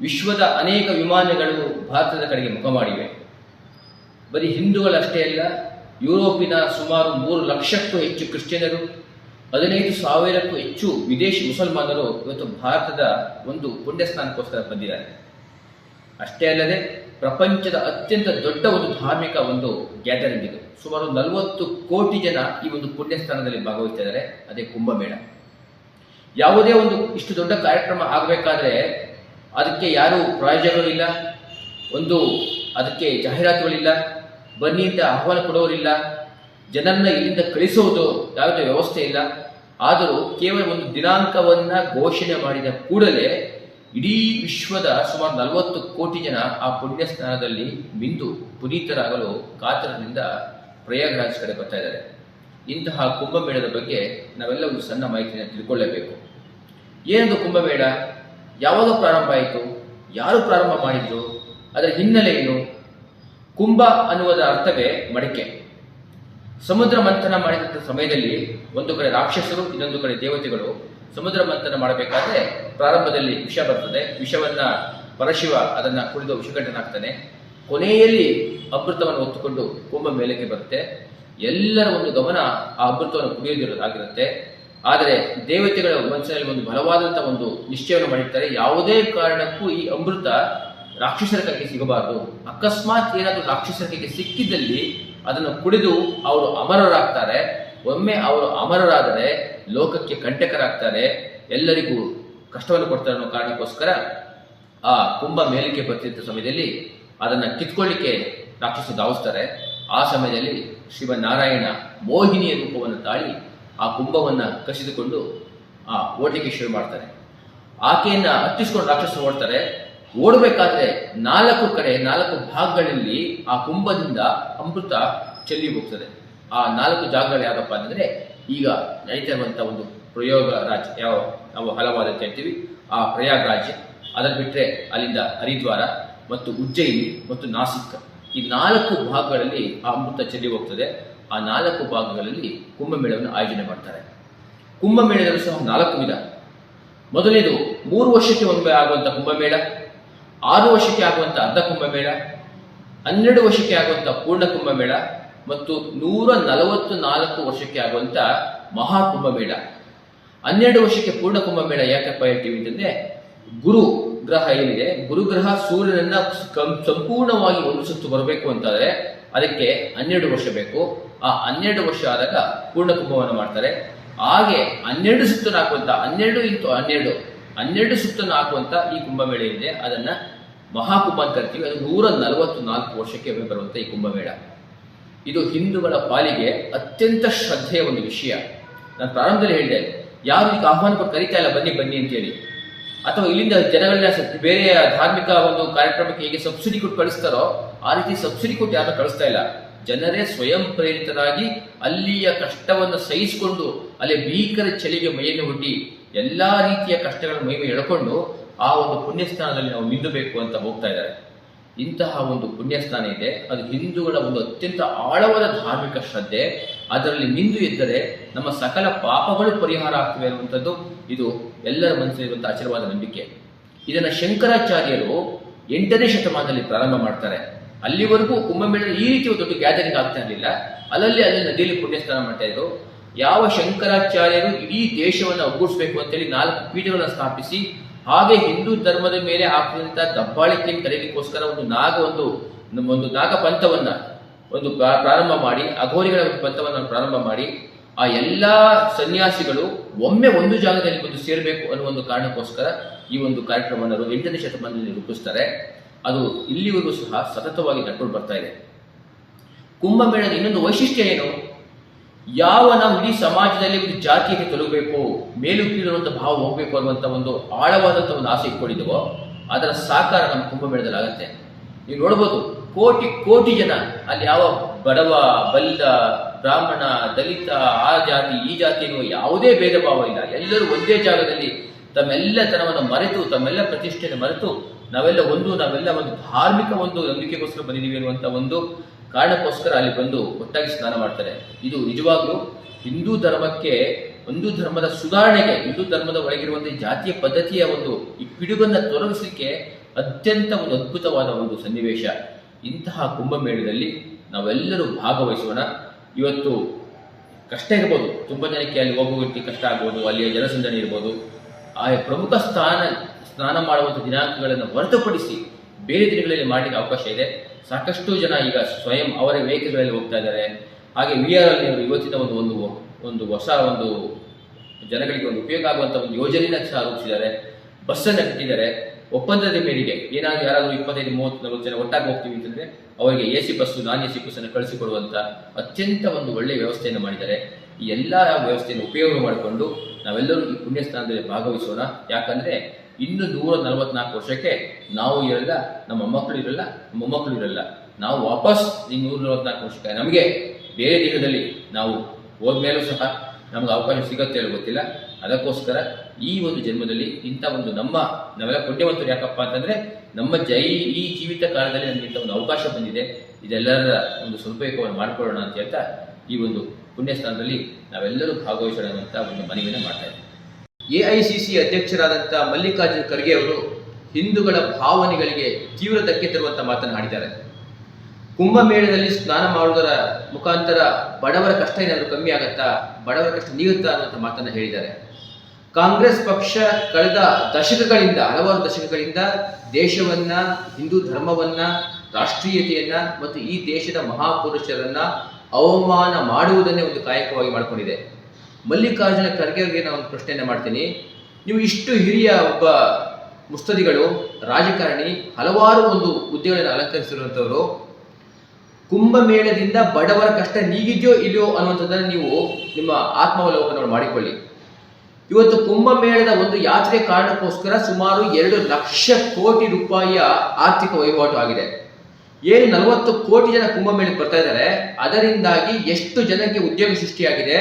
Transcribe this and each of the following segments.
ವಿಶ್ವದ ಅನೇಕ ವಿಮಾನಗಳು ಭಾರತದ ಕಡೆಗೆ ಮುಖ ಮಾಡಿವೆ. ಬರೀ ಹಿಂದೂಗಳಷ್ಟೇ ಅಲ್ಲ, ಯುರೋಪಿನ ಸುಮಾರು ಮೂರು ಲಕ್ಷಕ್ಕೂ ಹೆಚ್ಚು ಕ್ರಿಶ್ಚಿಯನರು, ಹದಿನೈದು ಸಾವಿರಕ್ಕೂ ಹೆಚ್ಚು ವಿದೇಶಿ ಮುಸಲ್ಮಾನರು ಇವತ್ತು ಭಾರತದ ಒಂದು ಪುಣ್ಯ ಸ್ನಾನಕ್ಕೋಸ್ಕರ ಬಂದಿದ್ದಾರೆ. ಅಷ್ಟೇ ಅಲ್ಲದೆ, ಪ್ರಪಂಚದ ಅತ್ಯಂತ ದೊಡ್ಡ ಒಂದು ಧಾರ್ಮಿಕ ಒಂದು ಗ್ಯಾದರಿಂಗ್ ಇದು. ಸುಮಾರು ನಲವತ್ತು ಕೋಟಿ ಜನ ಈ ಒಂದು ಪುಣ್ಯಸ್ಥಾನದಲ್ಲಿ ಭಾಗವಹಿಸ್ತಾ ಅದೇ ಕುಂಭಮೇಳ. ಯಾವುದೇ ಒಂದು ಇಷ್ಟು ದೊಡ್ಡ ಕಾರ್ಯಕ್ರಮ ಆಗಬೇಕಾದ್ರೆ ಅದಕ್ಕೆ ಯಾರು ಪ್ರಾಯೋಜಕಗಳಿಲ್ಲ ಒಂದು, ಅದಕ್ಕೆ ಜಾಹೀರಾತುಗಳಿಲ್ಲ. ಬನ್ನಿ ಅಂತ ಆಹ್ವಾನ ಕೊಡೋರಿಲ್ಲ. ಜನರನ್ನ ಇಲ್ಲಿಂದ ಕಳಿಸೋದು ಯಾವುದೇ ವ್ಯವಸ್ಥೆ ಇಲ್ಲ. ಆದರೂ ಕೇವಲ ಒಂದು ದಿನಾಂಕವನ್ನ ಘೋಷಣೆ ಮಾಡಿದ ಕೂಡಲೇ ಇಡೀ ವಿಶ್ವದ ಸುಮಾರು ನಲವತ್ತು ಕೋಟಿ ಜನ ಆ ಪುಣ್ಯ ಸ್ನಾನದಲ್ಲಿ ಬಿಂದು ಪುನೀತರಾಗಲು ಕಾತರದಿಂದ ಪ್ರಯಾಗರಾಜ್ ಕಡೆ ಬರ್ತಾ ಇದ್ದಾರೆ. ಇಂತಹ ಕುಂಭಮೇಳದ ಬಗ್ಗೆ ನಾವೆಲ್ಲ ಒಂದು ಸಣ್ಣ ಮಾಹಿತಿಯನ್ನು ತಿಳ್ಕೊಳ್ಳೇಬೇಕು. ಏನೊಂದು ಕುಂಭಮೇಳ? ಯಾವಾಗ ಪ್ರಾರಂಭ ಆಯಿತು? ಯಾರು ಪ್ರಾರಂಭ ಮಾಡಿದ್ರು ಅದರ ಹಿನ್ನೆಲೆ ಏನು? ಕುಂಭ ಅನ್ನುವುದರ ಅರ್ಥವೇ ಮಡಿಕೆ. ಸಮುದ್ರ ಮಂಥನ ಮಾಡಿದಂಥ ಸಮಯದಲ್ಲಿ ಒಂದು ಕಡೆ ರಾಕ್ಷಸರು, ಇನ್ನೊಂದು ಕಡೆ ದೇವತೆಗಳು ಸಮುದ್ರ ಮಂಥನ ಮಾಡಬೇಕಾದ್ರೆ ಪ್ರಾರಂಭದಲ್ಲಿ ವಿಷ ಬರ್ತದೆ. ವಿಷವನ್ನ ಪರಶಿವ ಅದನ್ನ ಕುಡಿದು ವಿಷಕಂಠನಾಗ್ತಾನೆ ಕೊನೆಯಲ್ಲಿ ಅಮೃತವನ್ನು ಹೊತ್ತುಕೊಂಡು ಕುಂಭ ಮೇಲಕ್ಕೆ ಬರುತ್ತೆ. ಎಲ್ಲರ ಒಂದು ಗಮನ ಆ ಅಮೃತವನ್ನು ಕುಡಿಯೋದಿರೋದಾಗಿರುತ್ತೆ. ಆದರೆ ದೇವತೆಗಳ ಮನಸ್ಸಿನಲ್ಲಿ ಒಂದು ಬಲವಾದಂತಹ ಒಂದು ನಿಶ್ಚಯವನ್ನು ಮಾಡಿರ್ತಾರೆ. ಯಾವುದೇ ಕಾರಣಕ್ಕೂ ಈ ಅಮೃತ ರಾಕ್ಷಸರ ಕೈಗೆ ಸಿಗಬಾರದು. ಅಕಸ್ಮಾತ್ ಏನಾದರೂ ರಾಕ್ಷಸರ ಕೈಗೆ ಸಿಕ್ಕಿದಲ್ಲಿ ಅದನ್ನು ಕುಡಿದು ಅವರು ಅಮರರಾಗ್ತಾರೆ. ಒಮ್ಮೆ ಅವರು ಅಮರರಾದರೆ ಲೋಕಕ್ಕೆ ಕಂಟಕರಾಗ್ತಾರೆ. ಎಲ್ಲರಿಗೂ ಕಷ್ಟವನ್ನು ಕೊಡ್ತಾರೆ ಅನ್ನೋ ಕಾರಣಕ್ಕೋಸ್ಕರ ಆ ಕುಂಭ ಮೇಲಕ್ಕೆ ಬರ್ತಿದ್ದ ಸಮಯದಲ್ಲಿ ಅದನ್ನು ಕಿತ್ಕೊಳ್ಳಿಕ್ಕೆ ರಾಕ್ಷಸ ಧಾವಿಸ್ತಾರೆ. ಆ ಸಮಯದಲ್ಲಿ ಶಿವನಾರಾಯಣ ಮೋಹಿನಿಯ ರೂಪವನ್ನು ತಾಳಿ ಆ ಕುಂಭವನ್ನ ಕಸಿದುಕೊಂಡು ಆ ಓಡಲಿಕ್ಕೆ ಶುರು ಮಾಡ್ತಾರೆ. ಆಕೆಯನ್ನ ಹತ್ತಿಸ್ಕೊಂಡು ರಾಕ್ಷಸರು ಓಡ್ತಾರೆ. ಓಡಬೇಕಾದ್ರೆ ನಾಲ್ಕು ಕಡೆ, ನಾಲ್ಕು ಭಾಗಗಳಲ್ಲಿ ಆ ಕುಂಭದಿಂದ ಅಮೃತ ಚೆಲ್ಲಿ ಹೋಗ್ತದೆ. ಆ ನಾಲ್ಕು ಜಾಗಗಳು ಯಾವ್ದಪ್ಪ ಅಂತಂದ್ರೆ ಈಗ ನಡೀತಾ ಒಂದು ಪ್ರಯೋಗ ರಾಜ್, ಯಾವ ನಾವು ಹಲವಾರು ಹೇಳ್ತೀವಿ. ಆ ಪ್ರಯಾಗ್ರಾಜ್ ಅದನ್ನು ಬಿಟ್ಟರೆ ಅಲ್ಲಿಂದ ಹರಿದ್ವಾರ ಮತ್ತು ಉಜ್ಜಯಿನಿ ಮತ್ತು ನಾಸಿಕ್. ಈ ನಾಲ್ಕು ಭಾಗಗಳಲ್ಲಿ ಆ ಅಮೃತ ಚೆಲ್ಲಿ ಹೋಗ್ತದೆ. ಆ ನಾಲ್ಕು ಭಾಗಗಳಲ್ಲಿ ಕುಂಭಮೇಳವನ್ನು ಆಯೋಜನೆ ಮಾಡ್ತಾರೆ. ಕುಂಭಮೇಳದಲ್ಲೂ ಸಹ ನಾಲ್ಕು ವಿಧ. ಮೊದಲನೇದು, ಮೂರು ವರ್ಷಕ್ಕೆ ಒಮ್ಮೆ ಆಗುವಂತ ಕುಂಭಮೇಳ, ಆರು ವರ್ಷಕ್ಕೆ ಆಗುವಂಥ ಅರ್ಧ ಕುಂಭಮೇಳ, ಹನ್ನೆರಡು ವರ್ಷಕ್ಕೆ ಆಗುವಂಥ ಪೂರ್ಣ ಕುಂಭಮೇಳ ಮತ್ತು ನೂರ ನಲವತ್ತು ನಾಲ್ಕು ವರ್ಷಕ್ಕೆ ಆಗುವಂತ ಮಹಾ ಕುಂಭಮೇಳ. ಹನ್ನೆರಡು ವರ್ಷಕ್ಕೆ ಪೂರ್ಣ ಕುಂಭಮೇಳ ಯಾಕಪ್ಪ ಹೇಳ್ತೀವಿ ಅಂತಂದ್ರೆ, ಗುರು ಗ್ರಹ ಏನಿದೆ ಗುರುಗ್ರಹ ಸೂರ್ಯನನ್ನ ಸಂಪೂರ್ಣವಾಗಿ ಒಂದು ಸುತ್ತು ಬರಬೇಕು ಅಂತಾದ್ರೆ ಅದಕ್ಕೆ ಹನ್ನೆರಡು ವರ್ಷ ಬೇಕು. ಆ ಹನ್ನೆರಡು ವರ್ಷ ಆದಾಗ ಪೂರ್ಣ ಕುಂಭವನ್ನು ಮಾಡ್ತಾರೆ. ಹಾಗೆ ಹನ್ನೆರಡು ಸುತ್ತನ್ನು ಹಾಕುವಂತ ಹನ್ನೆರಡು ಇಂಟು ಹನ್ನೆರಡು ಹನ್ನೆರಡು ಸುತ್ತನ್ನು ಹಾಕುವಂತ ಈ ಕುಂಭಮೇಳ ಇದೆ. ಅದನ್ನ ಮಹಾಕುಂಭ ಅಂತ ಕರಿತೀವಿ. ಅದು ನೂರ ನಲವತ್ತು ನಾಲ್ಕು ವರ್ಷಕ್ಕೆ ಬರುವಂತ ಈ ಕುಂಭಮೇಳ. ಇದು ಹಿಂದೂಗಳ ಪಾಲಿಗೆ ಅತ್ಯಂತ ಶ್ರದ್ಧೆಯ ಒಂದು ವಿಷಯ. ನಾನು ಪ್ರಾರಂಭದಲ್ಲಿ ಹೇಳಿದೆ. ಯಾರು ಈಗ ಆಹ್ವಾನ ಕರಿತಾ ಇಲ್ಲ, ಬನ್ನಿ ಬನ್ನಿ ಅಂತೇಳಿ. ಅಥವಾ ಇಲ್ಲಿಂದ ಜನಗಳನ್ನ ಬೇರೆ ಧಾರ್ಮಿಕ ಒಂದು ಕಾರ್ಯಕ್ರಮಕ್ಕೆ ಹೇಗೆ ಸಬ್ಸಿಡಿ ಕೊಟ್ಟು ಕಳಿಸ್ತಾರೋ, ಆ ರೀತಿ ಸಬ್ಸಿಡಿ ಕೊಟ್ಟು ಯಾರು ಕಳಿಸ್ತಾ ಇಲ್ಲ. ಜನರೇ ಸ್ವಯಂ ಪ್ರೇರಿತರಾಗಿ ಅಲ್ಲಿಯ ಕಷ್ಟವನ್ನು ಸಹಿಸಿಕೊಂಡು, ಅಲ್ಲಿ ಭೀಕರ ಚಳಿಗೆ ಮೈಯನ್ನು ಹುಟ್ಟಿ ಎಲ್ಲಾ ರೀತಿಯ ಕಷ್ಟಗಳ ಮೈಮೆ ಎಳ್ಕೊಂಡು ಆ ಒಂದು ಪುಣ್ಯಸ್ಥಾನದಲ್ಲಿ ನಾವು ನಿಲ್ಲಬೇಕು ಅಂತ ಹೋಗ್ತಾ ಇದ್ದಾರೆ. ಇಂತಹ ಒಂದು ಪುಣ್ಯಸ್ಥಾನ ಇದೆ. ಅದು ಹಿಂದೂಗಳ ಒಂದು ಅತ್ಯಂತ ಆಳವಾದ ಧಾರ್ಮಿಕ ಶ್ರದ್ಧೆ. ಅದರಲ್ಲಿ ಮಿಂದು ಇದ್ದರೆ ನಮ್ಮ ಸಕಲ ಪಾಪಗಳು ಪರಿಹಾರ ಆಗ್ತವೆ ಅನ್ನುವಂಥದ್ದು ಇದು ಎಲ್ಲರ ಮನಸ್ಸಿನಲ್ಲಿರುವಂತಹ ಆಶೀರ್ವಾದ, ನಂಬಿಕೆ. ಇದನ್ನ ಶಂಕರಾಚಾರ್ಯರು ಎಂಟನೇ ಶತಮಾನದಲ್ಲಿ ಪ್ರಾರಂಭ ಮಾಡ್ತಾರೆ. ಅಲ್ಲಿವರೆಗೂ ಕುಂಭಮೇಳ ಈ ರೀತಿ ಒಂದು ದೊಡ್ಡ ಗ್ಯಾದರಿಂಗ್ ಆಗ್ತಾ ಇರಲಿಲ್ಲ. ಅಲ್ಲಲ್ಲಿ ಅಲ್ಲಿ ನದಿಯಲ್ಲಿ ಪುಣ್ಯಸ್ನಾನ ಮಾಡ್ತಾ ಇದ್ರು. ಯಾವ ಶಂಕರಾಚಾರ್ಯರು ಇಡೀ ದೇಶವನ್ನು ಒಗ್ಗೂಡಿಸಬೇಕು ಅಂತೇಳಿ ನಾಲ್ಕು ಪೀಠಗಳನ್ನು ಸ್ಥಾಪಿಸಿ, ಹಾಗೆ ಹಿಂದೂ ಧರ್ಮದ ಮೇಲೆ ಹಾಕಿದಂತ ದಬ್ಬಾಳಿಕೆ ತಡೆಯಲಿಕ್ಕೋಸ್ಕರ ಒಂದು ನಾಗ ಒಂದು ಒಂದು ನಾಗ ಪಂಥವನ್ನ ಒಂದು ಪ್ರಾ- ಪ್ರಾರಂಭ ಮಾಡಿ, ಅಘೋರಿಗಳ ಪಂಥವನ್ನು ಪ್ರಾರಂಭ ಮಾಡಿ ಆ ಎಲ್ಲ ಸನ್ಯಾಸಿಗಳು ಒಮ್ಮೆ ಒಂದು ಜಾಗದಲ್ಲಿ ಬಂದು ಸೇರಬೇಕು ಅನ್ನುವ ಒಂದು ಕಾರಣಕ್ಕೋಸ್ಕರ ಈ ಒಂದು ಕಾರ್ಯಕ್ರಮವನ್ನು ಅವರು ಎಂಟನೇ ಶತಮಾನದಲ್ಲಿ ರೂಪಿಸ್ತಾರೆ. ಅದು ಇಲ್ಲಿವರೆಗೂ ಸಹ ಸತತವಾಗಿ ನಡ್ಕೊಂಡು ಬರ್ತಾ ಇದೆ. ಕುಂಭಮೇಳದ ಇನ್ನೊಂದು ವೈಶಿಷ್ಟ್ಯ ಏನು? ಯಾವ ನಾವು ಇಡೀ ಸಮಾಜದಲ್ಲಿ ಒಂದು ಜಾತಿಯಲ್ಲಿ ತೊಲಗಬೇಕು, ಮೇಲು ಕೀಳುವಂಥ ಭಾವ ಹೋಗಬೇಕು ಅನ್ನುವಂಥ ಒಂದು ಆಳವಾದಂಥ ಒಂದು ಆಸೆ ಇಟ್ಕೊಂಡಿದ್ದೀವೋ, ಅದರ ಸಾಕಾರ ನಮ್ಮ ಕುಂಭಮೇಳದಲ್ಲಿ ಆಗುತ್ತೆ. ನೀವು ನೋಡ್ಬೋದು, ಕೋಟಿ ಕೋಟಿ ಜನ ಅಲ್ಲಿ ಯಾವ ಬಡವ ಬಲ್ಲ ಬ್ರಾಹ್ಮಣ, ದಲಿತ, ಆ ಜಾತಿ, ಈ ಜಾತಿ ಎನ್ನುವ ಯಾವುದೇ ಭೇದ ಭಾವ ಇಲ್ಲ. ಎಲ್ಲರೂ ಒಂದೇ ಜಾಗದಲ್ಲಿ ತಮ್ಮೆಲ್ಲತನವನ್ನು ಮರೆತು, ತಮ್ಮೆಲ್ಲ ಪ್ರತಿಷ್ಠೆಯನ್ನು ಮರೆತು, ನಾವೆಲ್ಲ ಒಂದು ನಾವೆಲ್ಲ ಒಂದು ಧಾರ್ಮಿಕ ಒಂದು ನಂಬಿಕೆಗೋಸ್ಕರ ಬಂದಿದ್ದೀವಿ ಅನ್ನುವಂಥ ಒಂದು ಕಾರಣಕ್ಕೋಸ್ಕರ ಅಲ್ಲಿ ಬಂದು ಒಟ್ಟಾಗಿ ಸ್ನಾನ ಮಾಡ್ತಾರೆ. ಇದು ನಿಜವಾಗ್ಲೂ ಹಿಂದೂ ಧರ್ಮಕ್ಕೆ, ಒಂದು ಧರ್ಮದ ಸುಧಾರಣೆಗೆ, ಹಿಂದೂ ಧರ್ಮದ ಒಳಗಿರುವಂತಹ ಜಾತಿಯ ಪದ್ಧತಿಯ ಒಂದು ಈ ಪಿಡುಗನ್ನು ತೊಲಗಿಸಲಿಕ್ಕೆ ಅತ್ಯಂತ ಒಂದು ಅದ್ಭುತವಾದ ಒಂದು ಸನ್ನಿವೇಶ. ಇಂತಹ ಕುಂಭಮೇಳದಲ್ಲಿ ನಾವೆಲ್ಲರೂ ಭಾಗವಹಿಸೋಣ. ಇವತ್ತು ಕಷ್ಟ ಇರ್ಬೋದು. ತುಂಬ ಜನಕ್ಕೆ ಅಲ್ಲಿ ಹೋಗುವುದಕ್ಕೆ ಕಷ್ಟ ಆಗ್ಬೋದು, ಅಲ್ಲಿಯ ಜನಸಂದಣಿ ಇರ್ಬೋದು. ಆ ಪ್ರಮುಖ ಸ್ಥಾನ, ಸ್ನಾನ ಮಾಡುವಂಥ ದಿನಾಂಕಗಳನ್ನು ಹೊರತುಪಡಿಸಿ ಬೇರೆ ದಿನಗಳಲ್ಲಿ ಮಾಡಲಿಕ್ಕೆ ಅವಕಾಶ ಇದೆ. ಸಾಕಷ್ಟು ಜನ ಈಗ ಸ್ವಯಂ ಅವರ ವೆಹಿಕಲ್ಗಳಲ್ಲಿ ಹೋಗ್ತಾ ಇದ್ದಾರೆ. ಹಾಗೆ ವಿ ಆರ್ ಅಲ್ಲಿ ಅವರು ಇವತ್ತಿನ ಒಂದು ಒಂದು ಒಂದು ಹೊಸ ಒಂದು ಜನಗಳಿಗೆ ಒಂದು ಉಪಯೋಗ ಆಗುವಂಥ ಒಂದು ಯೋಜನೆಯನ್ನು ಸಹ ರೂಪಿಸಿದ್ದಾರೆ. ಬಸ್ಸನ್ನು ಕಟ್ಟಿದ್ದಾರೆ. ಒಪ್ಪಂದದ ಮೇರೆಗೆ ಏನಾದರೂ ಯಾರಾದರೂ ಇಪ್ಪತ್ತೈದು ಮೂವತ್ತು ನಲವತ್ತು ಜನ ಒಟ್ಟಾಗಿ ಹೋಗ್ತೀವಿ ಅಂತಂದ್ರೆ ಅವರಿಗೆ A C bus, non A C ಬಸ್ಸನ್ನು ಕಳಿಸಿಕೊಡುವಂತ ಅತ್ಯಂತ ಒಂದು ಒಳ್ಳೆಯ ವ್ಯವಸ್ಥೆಯನ್ನು ಮಾಡಿದ್ದಾರೆ. ಈ ಎಲ್ಲ ವ್ಯವಸ್ಥೆಯನ್ನು ಉಪಯೋಗ ಮಾಡಿಕೊಂಡು ನಾವೆಲ್ಲರೂ ಈ ಪುಣ್ಯ ಸ್ಥಾನದಲ್ಲಿ ಭಾಗವಹಿಸೋಣ. ಯಾಕಂದ್ರೆ ಇನ್ನು ನೂರ ನಲವತ್ನಾಲ್ಕು ವರ್ಷಕ್ಕೆ ನಾವು ಇರಲ್ಲ, ನಮ್ಮ ಮಕ್ಕಳು ಇರಲ್ಲ ಮೊಮ್ಮಕ್ಕಳು ಇರಲ್ಲ. ನಾವು ವಾಪಸ್ ಈ ನೂರ ನಲವತ್ನಾಲ್ಕು ವರ್ಷಕ್ಕೆ ನಮಗೆ ಬೇರೆ ದಿನದಲ್ಲಿ ನಾವು ಹೋದ್ಮೇಲೂ ಸಹ ನಮ್ಗೆ ಅವಕಾಶ ಸಿಗುತ್ತೆ ಗೊತ್ತಿಲ್ಲ. ಅದಕ್ಕೋಸ್ಕರ ಈ ಒಂದು ಜನ್ಮದಲ್ಲಿ ಇಂಥ ಒಂದು ನಮ್ಮ ನಾವೆಲ್ಲ ಪುಣ್ಯವಂತರು ಯಾಕಪ್ಪ ಅಂತಂದ್ರೆ ನಮ್ಮ ಜೈ ಈ ಜೀವಿತ ಕಾಲದಲ್ಲಿ ನಮಗೆ ಇಂಥ ಒಂದು ಅವಕಾಶ ಬಂದಿದೆ. ಇದೆಲ್ಲರ ಒಂದು ಸದುಪಯೋಗವನ್ನು ಮಾಡಿಕೊಳ್ಳೋಣ ಅಂತ ಹೇಳ್ತಾ ಈ ಒಂದು ಪುಣ್ಯ ಸ್ಥಾನದಲ್ಲಿ ನಾವೆಲ್ಲರೂ ಭಾಗವಹಿಸೋಣ ಅಂತ ಒಂದು ಮನವಿಯನ್ನು ಮಾಡ್ತಾ ಇದ್ದೀವಿ. ಎ ಐ ಸಿ ಸಿ ಅಧ್ಯಕ್ಷರಾದಂಥ ಮಲ್ಲಿಕಾರ್ಜುನ್ ಖರ್ಗೆ ಅವರು ಹಿಂದೂಗಳ ಭಾವನೆಗಳಿಗೆ ತೀವ್ರ ಧಕ್ಕೆ ತರುವಂಥ ಮಾತನ್ನು ಆಡಿದ್ದಾರೆ ಕುಂಭಮೇಳದಲ್ಲಿ ಸ್ನಾನ ಮಾಡುವುದರ ಮುಖಾಂತರ ಬಡವರ ಕಷ್ಟ ಏನಾದರೂ ಕಮ್ಮಿ ಆಗತ್ತಾ? ಬಡವರ ಕಷ್ಟ ನೀಗುತ್ತಾ ಅನ್ನುವಂಥ ಮಾತನ್ನು ಹೇಳಿದ್ದಾರೆ. ಕಾಂಗ್ರೆಸ್ ಪಕ್ಷ ಕಳೆದ ದಶಕಗಳಿಂದ, ಹಲವಾರು ದಶಕಗಳಿಂದ ದೇಶವನ್ನ, ಹಿಂದೂ ಧರ್ಮವನ್ನ, ರಾಷ್ಟ್ರೀಯತೆಯನ್ನ ಮತ್ತು ಈ ದೇಶದ ಮಹಾಪುರುಷರನ್ನ ಅವಮಾನ ಮಾಡುವುದನ್ನೇ ಒಂದು ಕಾಯಕವಾಗಿ ಮಾಡಿಕೊಂಡಿದೆ. ಮಲ್ಲಿಕಾರ್ಜುನ ಖರ್ಗೆ ಅವರಿಗೆ ನಾನು ಒಂದು ಪ್ರಶ್ನೆಯನ್ನು ಮಾಡ್ತೀನಿ. ನೀವು ಇಷ್ಟು ಹಿರಿಯ ಒಬ್ಬ ಮುಸ್ತದಿಗಳು, ರಾಜಕಾರಣಿ, ಹಲವಾರು ಒಂದು ಹುದ್ದೆಗಳನ್ನು ಅಲಂಕರಿಸಿರುವಂಥವರು ಕುಂಭಮೇಳದಿಂದ ಬಡವರ ಕಷ್ಟ ನೀಗಿದೆಯೋ ಇಲ್ಲಿಯೋ ಅನ್ನುವಂಥದ್ದನ್ನು ನೀವು ನಿಮ್ಮ ಆತ್ಮಾವಲೋಕನವನ್ನು ಮಾಡಿಕೊಳ್ಳಿ. ಇವತ್ತು ಕುಂಭಮೇಳದ ಒಂದು ಯಾತ್ರೆ ಕಾರಣಕ್ಕೋಸ್ಕರ ಸುಮಾರು ಎರಡು ಲಕ್ಷ ಕೋಟಿ ರೂಪಾಯಿಯ ಆರ್ಥಿಕ ವಹಿವಾಟು ಆಗಿದೆ. ಏನು ನಲವತ್ತು ಕೋಟಿ ಜನ ಕುಂಭಮೇಳಕ್ಕೆ ಬರ್ತಾ ಇದ್ದಾರೆ. ಅದರಿಂದಾಗಿ ಎಷ್ಟು ಜನಕ್ಕೆ ಉದ್ಯೋಗ ಸೃಷ್ಟಿಯಾಗಿದೆ.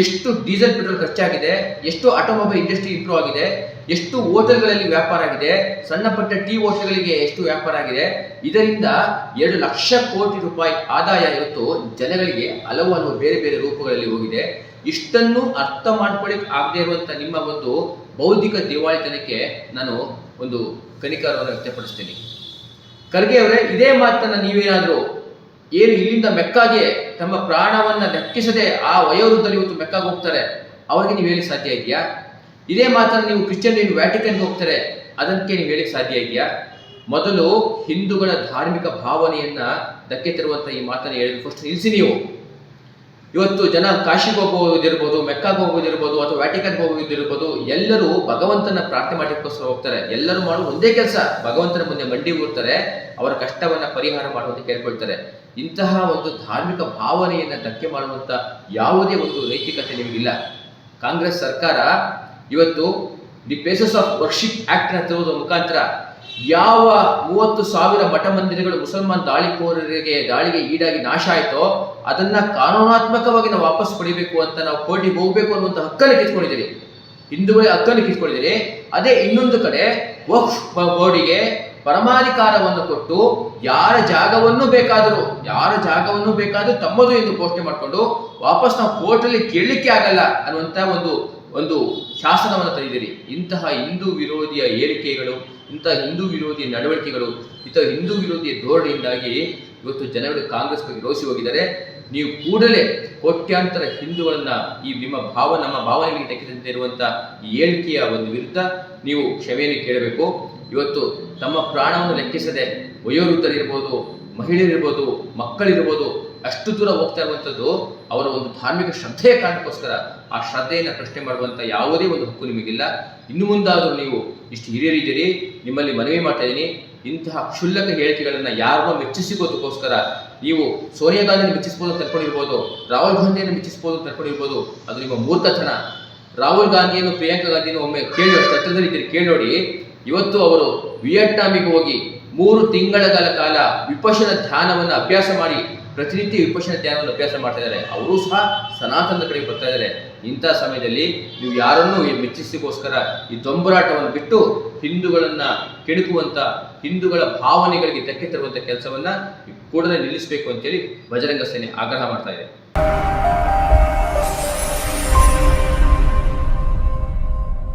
ಎಷ್ಟು ಡೀಸೆಲ್ ಪೆಟ್ರೋಲ್ ಖರ್ಚಾಗಿದೆ, ಎಷ್ಟು ಆಟೋಮೊಬೈಲ್ ಇಂಡಸ್ಟ್ರಿ ಇಂಪ್ರೂವ್ ಆಗಿದೆ, ಎಷ್ಟು ಹೋಟೆಲ್ಗಳಲ್ಲಿ ವ್ಯಾಪಾರ ಆಗಿದೆ, ಸಣ್ಣ ಪಟ್ಟ ಟೀ ಹೋಟೆಲ್ಗಳಿಗೆ ಎಷ್ಟು ವ್ಯಾಪಾರ ಆಗಿದೆ, ಇದರಿಂದ ಎರಡು ಲಕ್ಷ ಕೋಟಿ ರೂಪಾಯಿ ಆದಾಯ ಇವತ್ತು ಜನಗಳಿಗೆ ಹಲವು ಹಲವು ಬೇರೆ ಬೇರೆ ರೂಪಗಳಲ್ಲಿ ಹೋಗಿದೆ. ಇಷ್ಟನ್ನು ಅರ್ಥ ಮಾಡ್ಕೊಳ್ಳಿಕ್ ಆಗದೆ ಇರುವಂತ ನಿಮ್ಮ ಒಂದು ಬೌದ್ಧಿಕ ದಿವಾಳಿತನಕ್ಕೆ ನಾನು ಒಂದು ಕನಿಕಾರವನ್ನು ವ್ಯಕ್ತಪಡಿಸ್ತೀನಿ. ಖರ್ಗೆ ಅವರೇ, ಇದೇ ಮಾತನ್ನ ನೀವೇನಾದ್ರೂ ಏನು ಇಲ್ಲಿಂದ ಮೆಕ್ಕಾಗೆ ತಮ್ಮ ಪ್ರಾಣವನ್ನ ಲೆಕ್ಕಿಸದೆ ಆ ವಯೋವೃದ್ಧರು ಇವತ್ತು ಮೆಕ್ಕಾಗಿ ಹೋಗ್ತಾರೆ? ಅವರಿಗೆ ನೀವು ಹೇಳಿ ಸಾಧ್ಯ ಇದೆಯಾ? ಇದೇ ಮಾತ್ರ ನೀವು ಕ್ರಿಶ್ಚಿಯನ್ ನೀವು ವ್ಯಾಟಿಕನ್ಗೆ ಹೋಗ್ತಾರೆ? ಅದಕ್ಕೆ ನೀವು ಹೇಳಿಕ್ ಸಾಧ್ಯ ಇದೆಯಾ? ಮೊದಲು ಹಿಂದೂಗಳ ಧಾರ್ಮಿಕ ಭಾವನೆಯನ್ನ ಧಕ್ಕೆ ತರುವಂತ ಈ ಮಾತನ್ನು ಹೇಳಿದ ಫಸ್ಟ್ ನಿಲ್ಲಿಸಿ ನೀವು. ಇವತ್ತು ಜನ ಕಾಶಿಗೆ ಹೋಗುವುದಿರ್ಬೋದು ಮೆಕ್ಕಾಗೆ ಹೋಗುವುದಿರ್ಬೋದು ಅಥವಾ ವ್ಯಾಟಿಕನ್ಗೆ ಹೋಗುವುದಿರ್ಬೋದು ಎಲ್ಲರೂ ಭಗವಂತನ ಪ್ರಾರ್ಥನೆ ಮಾಡಲಿಕ್ಕೋಸ್ಕರ ಹೋಗ್ತಾರೆ. ಎಲ್ಲರೂ ಮಾಡುವ ಒಂದೇ ಕೆಲಸ, ಭಗವಂತನ ಮುಂದೆ ಮಂಡಿ ಊರ್ತಾರೆ, ಅವರ ಕಷ್ಟವನ್ನ ಪರಿಹಾರ ಮಾಡುವಂತ ಕೇಳ್ಕೊಳ್ತಾರೆ. ಇಂತಹ ಒಂದು ಧಾರ್ಮಿಕ ಭಾವನೆಯನ್ನು ಧಕ್ಕೆ ಮಾಡುವಂತ ಯಾವುದೇ ಒಂದು ನೈತಿಕತೆ ನಿಮಗಿಲ್ಲ. ಕಾಂಗ್ರೆಸ್ ಸರ್ಕಾರ ಇವತ್ತು ದಿ ಪ್ಲೇಸಸ್ ಆಫ್ ವರ್ಷಿಪ್ ಆಕ್ಟ್ನ ತರುವುದರ ಮುಖಾಂತರ ಯಾವ ಮೂವತ್ತು ಸಾವಿರ ಮಠ ಮಂದಿರಗಳು ಮುಸಲ್ಮಾನ್ ದಾಳಿಕೋರರಿಗೆ ದಾಳಿಗೆ ಈಡಾಗಿ ನಾಶ ಆಯಿತೋ ಅದನ್ನ ಕಾನೂನಾತ್ಮಕವಾಗಿ ನಾವು ವಾಪಸ್ ಪಡಿಬೇಕು ಅಂತ ನಾವು ಕೋಟಿ ಹೋಗಬೇಕು ಅನ್ನುವಂಥ ಹಕ್ಕನ್ನು ಕಿತ್ಕೊಂಡಿದ್ದೀರಿ. ಹಿಂದೂಗಳ ಹಕ್ಕನ್ನು ಕಿತ್ಕೊಂಡಿದ್ದೀರಿ. ಅದೇ ಇನ್ನೊಂದು ಕಡೆ ವಕ್ಫ್ ಬೋರ್ಡಿಗೆ ಪರಮಾಧಿಕಾರವನ್ನು ಕೊಟ್ಟು ಯಾರ ಜಾಗವನ್ನು ಬೇಕಾದರೂ, ಯಾರ ಜಾಗವನ್ನು ಬೇಕಾದರೂ ತಮ್ಮದು ಎಂದು ಘೋಷಣೆ ಮಾಡಿಕೊಂಡು ವಾಪಸ್ ನಾವು ಕೋರ್ಟಲ್ಲಿ ಕೇಳಲಿಕ್ಕೆ ಆಗಲ್ಲ ಅನ್ನುವಂಥ ಒಂದು ಒಂದು ಶಾಸನವನ್ನು ತಂದಿದ್ದೀರಿ. ಇಂತಹ ಹಿಂದೂ ವಿರೋಧಿಯ ಏರಿಕೆಗಳು ಇಂತಹ ಹಿಂದೂ ವಿರೋಧಿ ನಡವಳಿಕೆಗಳು ಇಂತಹ ಹಿಂದೂ ವಿರೋಧಿ ಧೋರಣೆಯಿಂದಾಗಿ ಇವತ್ತು ಜನಗಳು ಕಾಂಗ್ರೆಸ್ ಬಗ್ಗೆ ರೋಸಿ ಹೋಗಿದ್ದಾರೆ. ನೀವು ಕೂಡಲೇ ಕೋಟ್ಯಾಂತರ ಹಿಂದೂಗಳನ್ನ ಈ ನಿಮ್ಮ ಭಾವ, ನಮ್ಮ ಭಾವನೆಗಳಿಗೆ ತೆಗೆದಂತೆ ಇರುವಂತಹ ಈ ಒಂದು ವಿರುದ್ಧ ನೀವು ಕ್ಷಮೆಯನ್ನು ಕೇಳಬೇಕು. ಇವತ್ತು ತಮ್ಮ ಪ್ರಾಣವನ್ನು ಲೆಕ್ಕಿಸದೆ ವಯೋವೃದ್ಧರಿರ್ಬೋದು, ಮಹಿಳೆಯರಿರ್ಬೋದು, ಮಕ್ಕಳಿರ್ಬೋದು, ಅಷ್ಟು ದೂರ ಹೋಗ್ತಾ ಇರುವಂಥದ್ದು ಅವರ ಒಂದು ಧಾರ್ಮಿಕ ಶ್ರದ್ಧೆಯ ಕಾರಣಕ್ಕೋಸ್ಕರ ಆ ಶ್ರದ್ಧೆಯನ್ನು ಪ್ರಶ್ನೆ ಮಾಡುವಂಥ ಯಾವುದೇ ಒಂದು ಹಕ್ಕು ನಿಮಗಿಲ್ಲ. ಇನ್ನು ಮುಂದಾದರೂ ನೀವು ಇಷ್ಟು ಹಿರಿಯರಿದ್ದೀರಿ ನಿಮ್ಮಲ್ಲಿ ಮನವಿ ಮಾಡ್ತಾ ಇದ್ದೀನಿ. ಇಂತಹ ಕ್ಷುಲ್ಲಕ ಹೇಳಿಕೆಗಳನ್ನು ಯಾರನ್ನೋ ಮೆಚ್ಚಿಸಿಗೋದಕ್ಕೋಸ್ಕರ ನೀವು ಸೋನಿಯಾ ಗಾಂಧಿಯನ್ನು ಮೆಚ್ಚಿಸ್ಬೋದು ಅಂತ ಅನ್ಕೊಂಡಿರ್ಬೋದು ರಾಹುಲ್ ಗಾಂಧಿಯನ್ನು ಮೆಚ್ಚಿಸ್ಬೋದು ಅಂತ ಅನ್ಕೊಂಡಿರ್ಬೋದು ಅದು ನಿಮ್ಮ ಮೂರ್ಖತನ. ರಾಹುಲ್ ಗಾಂಧಿಯನ್ನು, ಪ್ರಿಯಾಂಕಾ ಗಾಂಧಿಯನ್ನು ಒಮ್ಮೆ ಕೇಳಿ ಅಷ್ಟು ಹತ್ರದಲ್ಲಿ ಇದ್ದೀರಿ, ಕೇಳಿ ನೋಡಿ. ಇವತ್ತು ಅವರು ವಿಯೆಟ್ನಾಮಿಗೆ ಹೋಗಿ ಮೂರು ತಿಂಗಳ ಕಾಲ ವಿಪಶನ ಧ್ಯಾನವನ್ನು ಅಭ್ಯಾಸ ಮಾಡಿ ಪ್ರತಿನಿತ್ಯ ವಿಪಶನ ಧ್ಯಾನವನ್ನು ಅಭ್ಯಾಸ ಮಾಡ್ತಾ ಇದ್ದಾರೆ. ಅವರು ಸಹ ಸನಾತನದ ಕಡೆಗೆ ಬರ್ತಾ ಇದ್ದಾರೆ. ಇಂಥ ಸಮಯದಲ್ಲಿ ನೀವು ಯಾರನ್ನೂ ಮೆಚ್ಚಿಸಿಗೋಸ್ಕರ ಈ ದೊಂಬರಾಟವನ್ನು ಬಿಟ್ಟು ಹಿಂದೂಗಳನ್ನ ಕೆಣಕುವಂತ ಹಿಂದೂಗಳ ಭಾವನೆಗಳಿಗೆ ಧಕ್ಕೆ ತರುವಂತ ಕೆಲಸವನ್ನ ಕೂಡಲೇ ನಿಲ್ಲಿಸಬೇಕು ಅಂತೇಳಿ ಬಜರಂಗ ಸೇನೆ ಆಗ್ರಹ ಮಾಡ್ತಾ ಇದೆ.